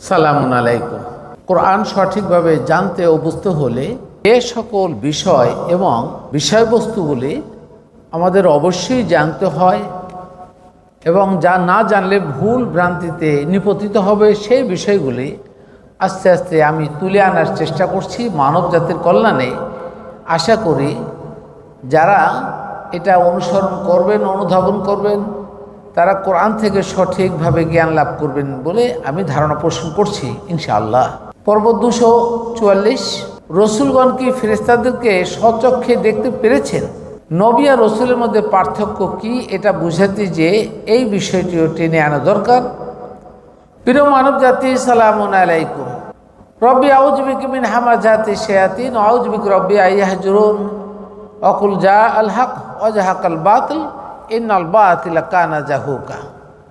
সালামুন আলাইকুম। কোরআন সঠিকভাবে জানতে ও বুঝতে হলে এ সকল বিষয় এবং বিষয়বস্তুগুলি আমাদের অবশ্যই জানতে হয় এবং যা না জানলে ভুল ভ্রান্তিতে নিপতিত হবে সেই বিষয়গুলি আস্তে আস্তে আমি তুলে আনার চেষ্টা করছি মানব জাতির কল্যাণে। আশা করি যারা এটা অনুসরণ করবেন, অনুধাবন করবেন তারা কোরআন থেকে সঠিকভাবে জ্ঞান লাভ করবেন বলে আমি ধারণা পোষণ করছি, ইনশাআল্লাহ। পর্ব দুশো চুয়াল্লিশ রসুলগণ কি ফেরেস্তাদেরকে স্বচক্ষে দেখতে পেরেছেন। নবী আর রসুলের মধ্যে পার্থক্য কি এটা বুঝাতে যে এই বিষয়টিও টেনে আনা দরকার। প্রিয় মানব জাতি সালাম আলাইকুম। রব্বি আউজবিক মিন হামা জাতি শেয়াতিন আউজবিক রব্বি আইয়াহজুরুন অকুল জা আল হক অজাহাক আল বাতিল। ইন্নাল বাতিল কানা জাহুকা।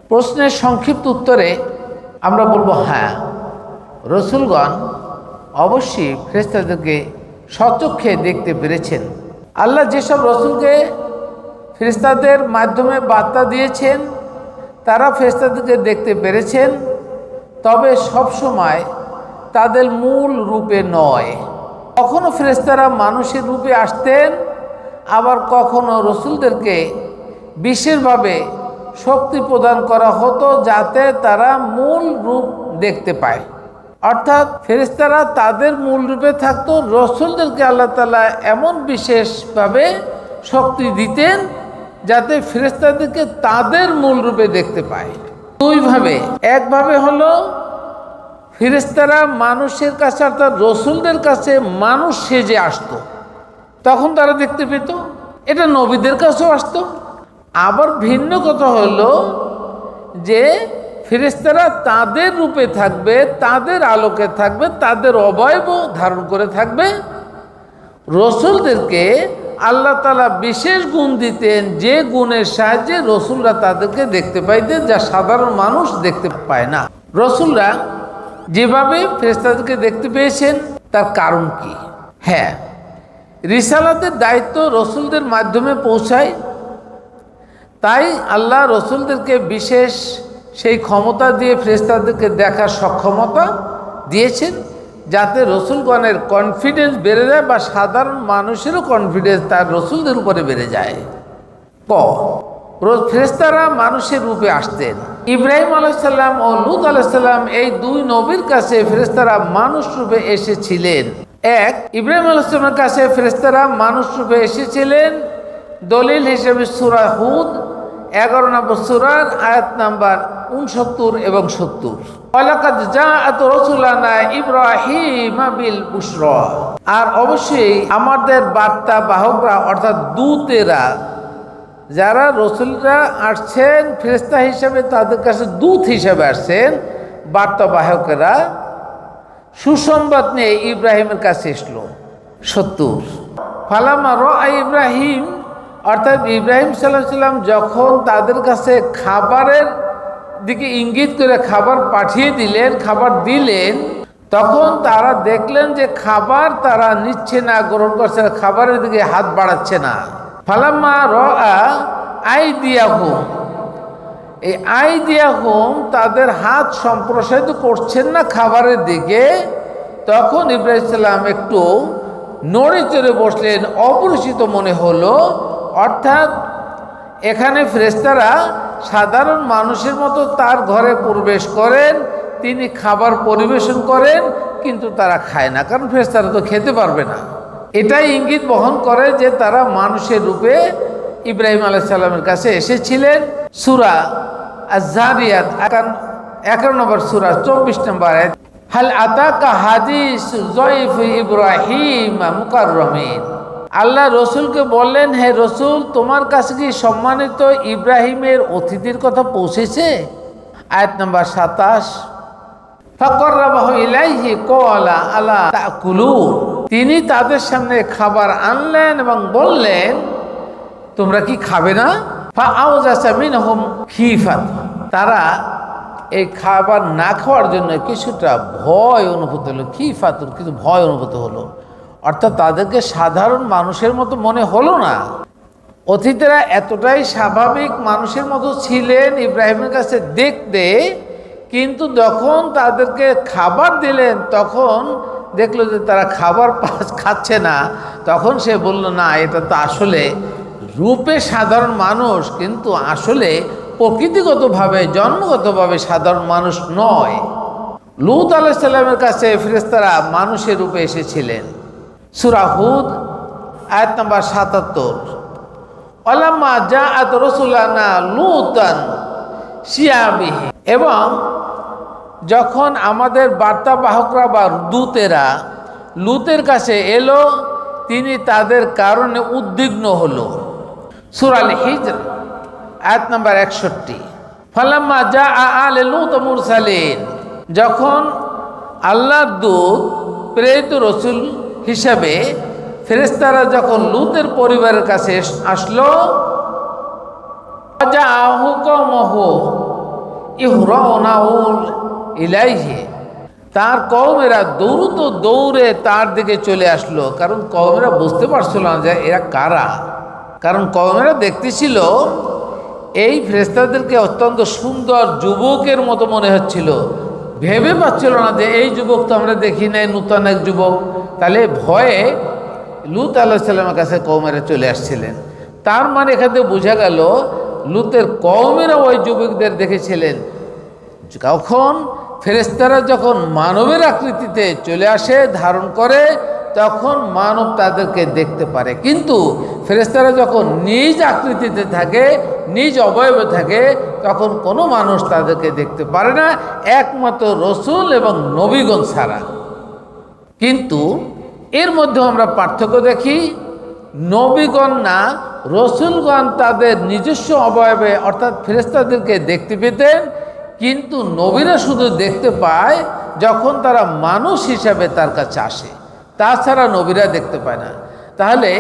প্রশ্নের সংক্ষিপ্ত উত্তরে আমরা বলব হ্যাঁ। রসুলগণ অবশ্যই ফেরেস্তাদেরকে সচক্ষে দেখতে পেরেছেন। আল্লাহ যেসব রসুলকে ফেরিস্তাদের মাধ্যমে বার্তা দিয়েছেন তারা ফেরেস্তাদেরকে দেখতে পেরেছেন, তবে সবসময় তাদের মূল রূপে নয়। কখনো ফেরেস্তারা মানুষের রূপে আসতেন, আবার কখনো রসুলদেরকে বিশেষভাবে শক্তি প্রদান করা হতো যাতে তারা মূল রূপ দেখতে পায়। অর্থাৎ ফেরেস্তারা তাদের মূল রূপে থাকতো, রসুলদেরকে আল্লাহ তালা এমন বিশেষভাবে শক্তি দিতেন যাতে ফেরেস্তাদেরকে তাদের মূল রূপে দেখতে পায়। দুইভাবে, একভাবে হলো ফেরেস্তারা মানুষের কাছে অর্থাৎ রসুলদের কাছে মানুষ সেজে আসতো। তখন তারা দেখতে পেত, এটা নবীদের কাছেও আসতো আবার ভিন্ন কথা হলো যে ফেরেস্তারা তাদের রূপে থাকবে, তাদের আলোকে থাকবে, তাদের অবয়ব ধারণ করে থাকবে। রসুলদেরকে আল্লাহ তালা বিশেষ গুণ দিতেন, যে গুণের সাহায্যে রসুলরা তাদেরকে দেখতে পাইতেন যা সাধারণ মানুষ দেখতে পায় না। রসুলরা যেভাবে ফেরেস্তাদেরকে দেখতে পেয়েছেন, তার কারণ কি? হ্যাঁ রিসালাতের দায়িত্ব রসুলদের মাধ্যমে পৌঁছায়। তাই আল্লাহ রসুলদেরকে বিশেষ সেই ক্ষমতা দিয়ে ফ্রেস্তাদেরকে দেখার সক্ষমতা দিয়েছেন, যাতে রসুলগণের কনফিডেন্স বেড়ে যায় বা সাধারণ মানুষেরও কনফিডেন্স তার রসুলদের উপরে বেড়ে যায়। ক ফ্রেস্তারা মানুষের রূপে আসতেন। ইব্রাহিম আলাইসাল্লাম ও লুত আলাইসাল্লাম এই দুই নবীর কাছে ফেরেস্তারা মানুষ রূপে এসেছিলেন। এক, ইব্রাহিম আলাইসাল্লামের কাছে ফেরেস্তারা মানুষ রূপে এসেছিলেন। দলিল হিসেবে সুরা হুদ এগারো নম্বর সুরার আয়াত নাম্বার উনসত্তর এবং সত্তর। আর অবশ্যই আমাদের বার্তা বাহকরা, অর্থাৎ দূতেরা, যারা রসুলরা আসছেন ফেরেস্তা হিসেবে তাদের কাছে দূত হিসেবে আসছেন, বার্তা বাহকেরা সুসংবাদ নিয়ে ইব্রাহিমের কাছে এসলো। সত্তর। ফালামা র ইব্রাহিম অর্থাৎ ইব্রাহিম সাল্লাহ সাল্লাম যখন তাদের কাছে খাবারের দিকে ইঙ্গিত করে খাবার পাঠিয়ে দিলেন, খাবার দিলেন, তখন তারা দেখলেন যে খাবার তারা নিচ্ছে না, গ্রহণ করছে না, খাবারের দিকে হাত বাড়াচ্ছে না। ফালাম্মা র আই দিয়া হোম এই আই দিয়া হোম তাদের হাত সম্প্রসারিত করছেন না খাবারের দিকে। তখন ইব্রাহিম সাল্লাম একটু নড়ে চড়ে বসলেন, অপরিচিত মনে হলো অর্থাৎ এখানে ফ্রেস্তারা সাধারণ মানুষের মতো তার ঘরে প্রবেশ করেন, তিনি খাবার পরিবেশন করেন, কিন্তু তারা খায় না, কারণ ফ্রেস্তারা তো খেতে পারবে না। এটাই ইঙ্গিত বহন করে যে তারা মানুষের রূপে ইব্রাহিম আলাইসাল্লামের কাছে এসেছিলেন। সুরা আজারিয়াত এগারো নম্বর সুরা, চব্বিশ নম্বর হাল আতাকা হাদিস জয়ফ ইব্রাহিম মুকাররমিন। আল্লাহ রসুলকে বললেন, হে রসুল, তোমার কাছে কি সম্মানিত ইব্রাহিমের অতিথির কথা পৌঁছেছে? আয়াত নম্বর সাতাশ। তিনি তাদের সামনে খাবার আনলেন এবং বললেন, তোমরা কি খাবে না? তারা এই খাবার না খাওয়ার জন্য কিছুটা ভয় অনুভূত হলো কি ফাতুর কিন্তু ভয় অনুভূত হলো। অর্থাৎ তাদেরকে সাধারণ মানুষের মতো মনে হলো না। অতিথিরা এতটাই স্বাভাবিক মানুষের মতো ছিলেন ইব্রাহিমের কাছে দেখতে, কিন্তু যখন তাদেরকে খাবার দিলেন, তখন দেখল যে তারা খাবার খাচ্ছে না। তখন সে বলল, না, এটা তো আসলে রূপে সাধারণ মানুষ, কিন্তু আসলে প্রকৃতিগতভাবে, জন্মগতভাবে সাধারণ মানুষ নয়। লুত আলাইসাল্লামের কাছে ফেরেস্তারা মানুষের রূপে এসেছিলেন। সুরাহুদ আয়াত নাম্বার সাতাত্তর। অলাম্মা যা আত রসুলানা লুতান শিয়াবিহি এবং যখন আমাদের বার্তাবাহকরা বা দূতেরা লুতের কাছে এলো, তিনি তাদের কারণে উদ্বিগ্ন হল। সুরাল হিজর, আয়াত নাম্বার একষট্টি। ফালাম্মা যা আলে লুত মুরসালিন। যখন আল্লাহর দূত, প্রেরিত রসুল হিসাবে ফেরেস্তারা যখন লুতের পরিবারের কাছে আসলো তার কওমেরা দ্রুত দৌড়ে তার দিকে চলে আসলো, কারণ কওমেরা বুঝতে পারছিল না যে এরা কারা। কারণ কওমেরা দেখতেছিল, এই ফেরেস্তাদেরকে অত্যন্ত সুন্দর যুবকের মতো মনে হচ্ছিল। ভেবে পাচ্ছিল না যে এই যুবক তো আমরা দেখি নাই, নূতন এক যুবক। তাহলে ভয়ে লুত আল্লাহ সাল্লামের কাছে কৌমেরা চলে আসছিলেন। তার মানে এখানে বোঝা গেল, লুতের কৌমেরা ওই যুবকদের দেখেছিলেন। কখন ফেরেস্তারা যখন মানবের আকৃতিতে চলে আসে, ধারণ করে তখন মানব তাদেরকে দেখতে পারে। কিন্তু ফেরেস্তারা যখন নিজ আকৃতিতে থাকে, নিজ অবয়বে থাকে, তখন কোনো মানুষ তাদেরকে দেখতে পারে না, একমাত্র রসুল এবং নবীগণ ছাড়া। কিন্তু এর মধ্যে আমরা পার্থক্য দেখি, নবীগণ না, রসুলগণ তাদের নিজস্ব অবয়বে অর্থাৎ ফেরেস্তাদেরকে দেখতে পেতেন, কিন্তু নবীরা শুধু দেখতে পায় যখন তারা মানুষ হিসাবে তার কাছে আসে। তাছাড়া নবীরা দেখতে পায় না। তাহলে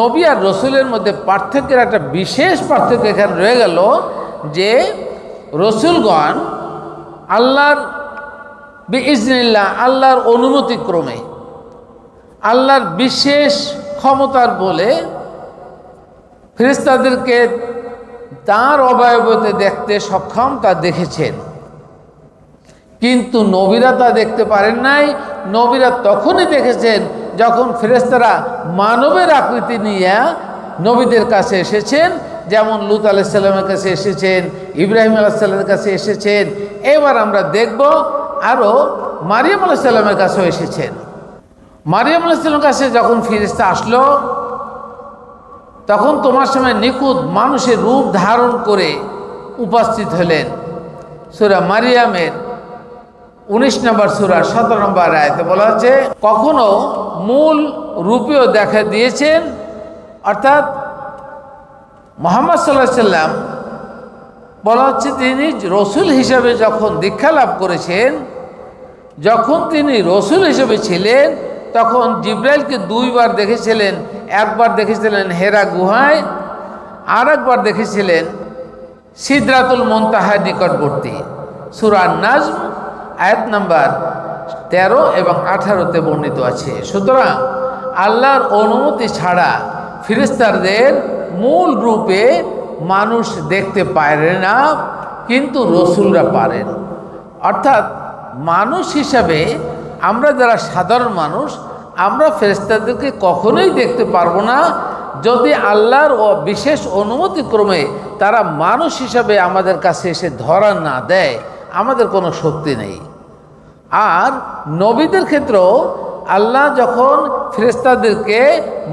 নবী আর রসুলের মধ্যে পার্থক্যের একটা বিশেষ পার্থক্য এখানে রয়ে গেল যে রসুলগণ আল্লাহর বিজনিল্লাহ আল্লাহর অনুমতিক্রমে আল্লাহর বিশেষ ক্ষমতার বলে ফেরেস্তাদেরকে তার অবয়বতে দেখতে সক্ষম তা দেখেছেন। কিন্তু নবীরা তা দেখতে পারেন নাই। নবীরা তখনই দেখেছেন যখন ফেরেস্তারা মানবের আকৃতি নিয়ে নবীদের কাছে এসেছেন, যেমন লুত আলাইসাল্লামের কাছে এসেছেন, ইব্রাহিম আলাইসাল্লামের কাছে এসেছেন, এবার আমরা দেখব আরও মারিয়াম আলাইসাল্লামের কাছেও এসেছেন। মারিয়াম আলাইসাল্লামের কাছে যখন ফিরিস্তা আসলো, তখন তোমার সময় নিখুঁত মানুষের রূপ ধারণ করে উপস্থিত হলেন। সুরা মারিয়ামের উনিশ নম্বর সুরা, সতেরো নম্বর আয়তে বলা হচ্ছে, কখনো মূল রূপেও দেখা দিয়েছেন? অর্থাৎ মোহাম্মদ সাল্লাহ সাল্লাম বলা হচ্ছে, তিনি রসুল হিসাবে যখন দীক্ষা লাভ করেছেন, যখন তিনি রসুল হিসেবে ছিলেন, তখন জিব্রাইলকে দুইবার দেখেছিলেন, একবার দেখেছিলেন হেরা গুহায় আর একবার দেখেছিলেন সিদ্রাতুল মন্তাহার নিকটবর্তী। সুরান নাজম আয়াত নাম্বার তেরো এবং আঠারোতে বর্ণিত আছে। সুতরাং আল্লাহর অনুমতি ছাড়া ফিরিস্তারদের মূল রূপে মানুষ দেখতে পারে না, কিন্তু রসুলরা পারেন। অর্থাৎ মানুষ হিসাবে আমরা যারা সাধারণ মানুষ, আমরা ফেরেস্তাদেরকে কখনোই দেখতে পারব না। যদি আল্লাহর ও বিশেষ অনুমতিক্রমে তারা মানুষ হিসাবে আমাদের কাছে এসে ধরা না দেয় আমাদের কোনো শক্তি নেই। আর নবীদের ক্ষেত্রেও আল্লাহ যখন ফেরেস্তাদেরকে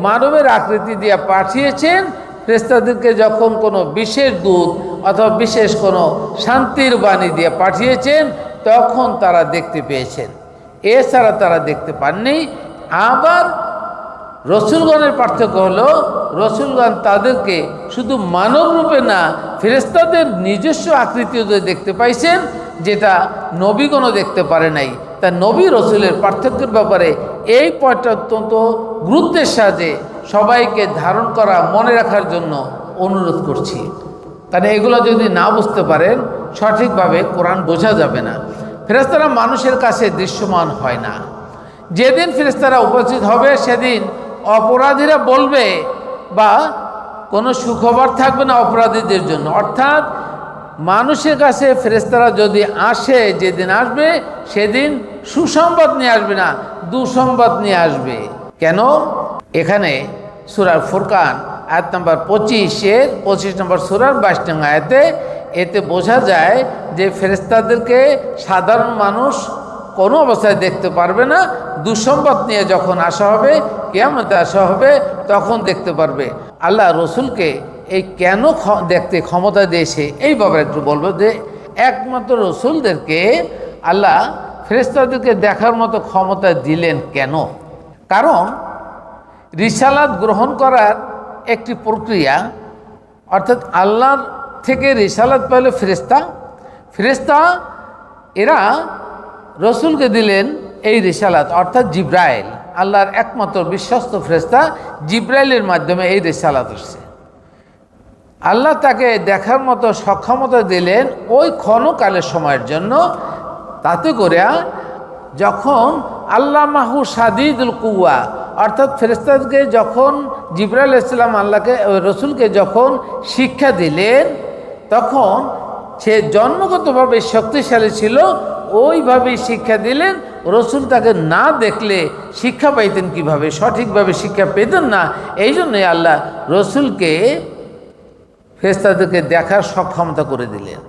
মানবের আকৃতি দিয়ে পাঠিয়েছেন ফেরেস্তাদেরকে যখন কোনো বিশেষ দূত অথবা বিশেষ কোনো শান্তির বাণী দিয়ে পাঠিয়েছেন, তখন তারা দেখতে পেয়েছেন। এছাড়া তারা দেখতে পাননি। আবার রসুলগণের পার্থক্য হলো, রসুলগণ তাদেরকে শুধু মানব রূপে না ফেরেস্তাদের নিজস্ব আকৃতিও দেখতে পাইছেন। যেটা নবীগণও দেখতে পারে নাই, তা নবী রসুলের পার্থক্যের ব্যাপারে এই পয়টা অত্যন্ত গুরুত্বের সাহায্যে সবাইকে ধারণ করা, মনে রাখার জন্য অনুরোধ করছি। কারণ এগুলো যদি না বুঝতে পারেন, সঠিকভাবে কোরআন বোঝা যাবে না। ফেরেস্তারা মানুষের কাছে দৃশ্যমান হয় না। যেদিন ফেরেস্তারা উপস্থিত হবে, সেদিন অপরাধীরা বলবে বা কোনো সুখবর থাকবে না অপরাধীদের জন্য। অর্থাৎ মানুষের কাছে ফেরেস্তারা যদি আসে, যেদিন আসবে, সেদিন সুসংবাদ নিয়ে আসবে না, দুসংবাদ নিয়ে আসবে। কেন? এখানে সুরার ফুরকান, আয়াত নম্বর পঁচিশের, পঁচিশ নম্বর সুরার বাইশ নম্বর আয়াতে এতে বোঝা যায় যে ফেরেস্তাদেরকে সাধারণ মানুষ কোনো অবস্থায় দেখতে পারবে না দুঃসম্পদ নিয়ে যখন আসা হবে, কেয়ামতে আসা হবে, তখন দেখতে পারবে। আল্লাহ রসুলকে এই কেন দেখতে ক্ষমতা দিয়েছে এই ব্যাপারে একটু বলব যে একমাত্র রসুলদেরকে আল্লাহ ফেরেস্তাদেরকে দেখার মতো ক্ষমতা দিলেন কেন? কারণ রিসালাত গ্রহণ করার একটি প্রক্রিয়া, অর্থাৎ আল্লাহর থেকে রিসালাত পাইল ফেরেস্তা ফেরেস্তা এরা রসুলকে দিলেন এই রিসালাত, অর্থাৎ জিব্রাইল, আল্লাহর একমাত্র বিশ্বস্ত ফেরেস্তা জিব্রাইলের মাধ্যমে এই রিসালাত আসছে। আল্লাহ তাকে দেখার মতো সক্ষমতা দিলেন ওই ক্ষণকালের সময়ের জন্য। তাতে করে যখন আল্লাহ মাহু সাদিদুল কুয়া অর্থাৎ ফেরেস্তাদকে যখন জিব্রাইল ইসলাম আল্লাহকে রসুলকে যখন শিক্ষা দিলেন, তখন সে জন্মগতভাবে শক্তিশালী ছিল, ওইভাবেই শিক্ষা দিলেন। রসুল তাকে না দেখলে শিক্ষা পাইতেন কীভাবে, সঠিকভাবে শিক্ষা পেতেন না এই জন্যই আল্লাহ রসুলকে ফেরেস্তাদেরকে দেখার সক্ষমতা করে দিলেন।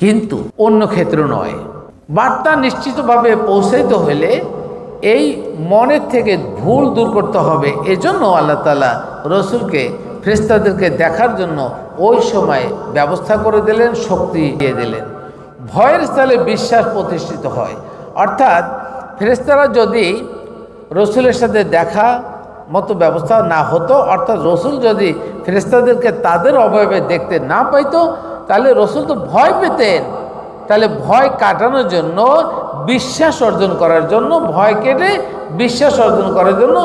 কিন্তু অন্য ক্ষেত্র নয়। বার্তা নিশ্চিতভাবে পৌঁছাইতে হলে এই মনের থেকে ভুল দূর করতে হবে। এজন্য আল্লাহ তালা রসুলকে ফেরেস্তাদেরকে দেখার জন্য ওই সময় ব্যবস্থা করে দিলেন, শক্তি দিয়ে দিলেন। ভয়ের স্থলে বিশ্বাস প্রতিষ্ঠিত হয়। অর্থাৎ ফেরেস্তারা যদি রসুলের সাথে দেখা মতো ব্যবস্থা না হতো, অর্থাৎ রসুল যদি ফেরেস্তাদেরকে তাদের অবয়বে দেখতে না পাইতো, তাহলে রসুল তো ভয় পেতেন। তাহলে ভয় কাটানোর জন্য, বিশ্বাস অর্জন করার জন্য, ভয় কেটে বিশ্বাস অর্জন করার জন্য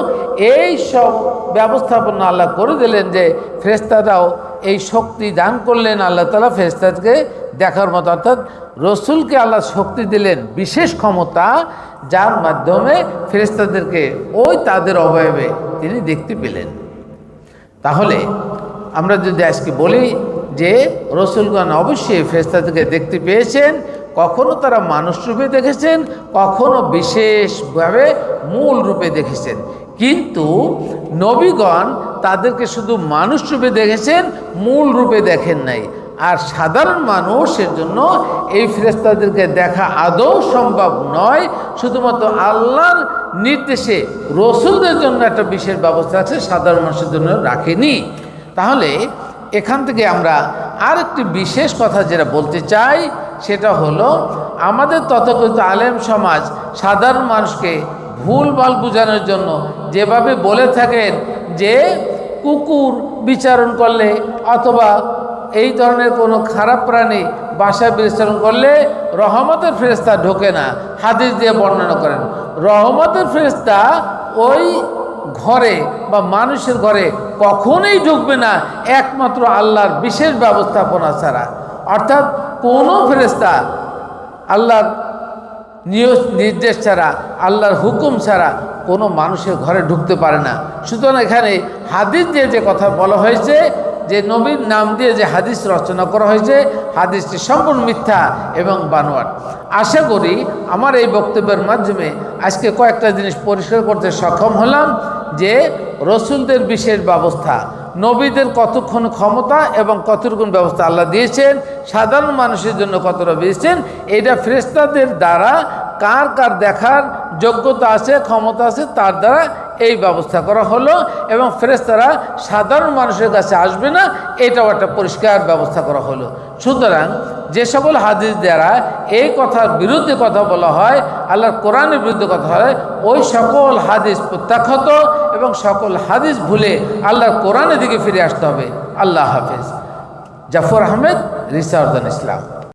এই সব ব্যবস্থাপনা আল্লাহ করে দিলেন যে ফেরেস্তারাও এই শক্তি দান করলেন আল্লাহ তালা ফেরেস্তাদকে দেখার মতো, অর্থাৎ রসুলকে আল্লাহ শক্তি দিলেন বিশেষ ক্ষমতা, যার মাধ্যমে ফেরেস্তাদেরকে ওই তাদের অবয়বে তিনি দেখতে পেলেন। তাহলে আমরা যদি আজকে বলি যে রসুলগণ অবশ্যই ফেরেস্তাদেরকে দেখতে পেয়েছেন, কখনো তারা মানুষ রূপে দেখেছেন, কখনো বিশেষভাবে মূল রূপে দেখেছেন। কিন্তু নবীগণ তাদেরকে শুধু মানুষ রূপে দেখেছেন, মূল রূপে দেখেন নাই। আর সাধারণ মানুষের জন্য এই ফেরেস্তাদেরকে দেখা আদৌ সম্ভব নয়। শুধুমাত্র আল্লাহর নির্দেশে রসুলদের জন্য একটা বিশেষ ব্যবস্থা আছে, সাধারণ মানুষের জন্য রাখেনি। তাহলে এখান থেকে আমরা আরেকটি বিশেষ কথা যেটা বলতে চাই, সেটা হলো আমাদের তথাকথিত আলেম সমাজ সাধারণ মানুষকে ভুল ভালো বোঝানোর জন্য যেভাবে বলে থাকেন যে কুকুর বিচারণ করলে অথবা এই ধরনের কোনো খারাপ প্রাণী বাসায় বিচরণ করলে রহমতের ফেরেস্তা ঢোকে না। হাদিস দিয়ে বর্ণনা করেন, রহমতের ফেরেস্তা ওই ঘরে বা মানুষের ঘরে কখনোই ঢুকবে না, একমাত্র আল্লাহর বিশেষ ব্যবস্থাপনা ছাড়া। অর্থাৎ কোনো ফেরেস্তা আল্লাহর নিয়োগ নির্দেশ ছাড়া, আল্লাহর হুকুম ছাড়া কোনো মানুষের ঘরে ঢুকতে পারে না। সুতরাং এখানে হাদিস দিয়ে যে কথা বলা হয়েছে যে নবীর নাম দিয়ে যে হাদিস রচনা করা হয়েছে, হাদিসটি সম্পূর্ণ মিথ্যা এবং বানোয়ার আশা করি আমার এই বক্তব্যের মাধ্যমে আজকে কয়েকটা জিনিস পরিষ্কার করতে সক্ষম হলাম যে রসুলদের বিশেষ ব্যবস্থা, নবীদের কতক্ষণ ক্ষমতা এবং কতটুকুন ব্যবস্থা আল্লাহ দিয়েছেন, সাধারণ মানুষের জন্য কতটা দিয়েছেন, এটা ফেরেস্তাদের দ্বারা কার কার দেখার যোগ্যতা আছে, ক্ষমতা আছে, তার দ্বারা এই ব্যবস্থা করা হলো এবং ফেরেস্তারা সাধারণ মানুষের কাছে আসবে না, এটাও একটা পরিষ্কার ব্যবস্থা করা হলো। সুতরাং যে সকল হাদিস দ্বারা এই কথার বিরুদ্ধে কথা বলা হয়, আল্লাহর কোরআনের বিরুদ্ধে কথা হয়, ওই সকল হাদিস প্রত্যাখ্যাত এবং সকল হাদিস ভুলে আল্লাহর কোরআনের দিকে ফিরে আসতে হবে। আল্লাহ হাফেজ। জাফর আহমেদ রিসাউদ্দান ইসলাম।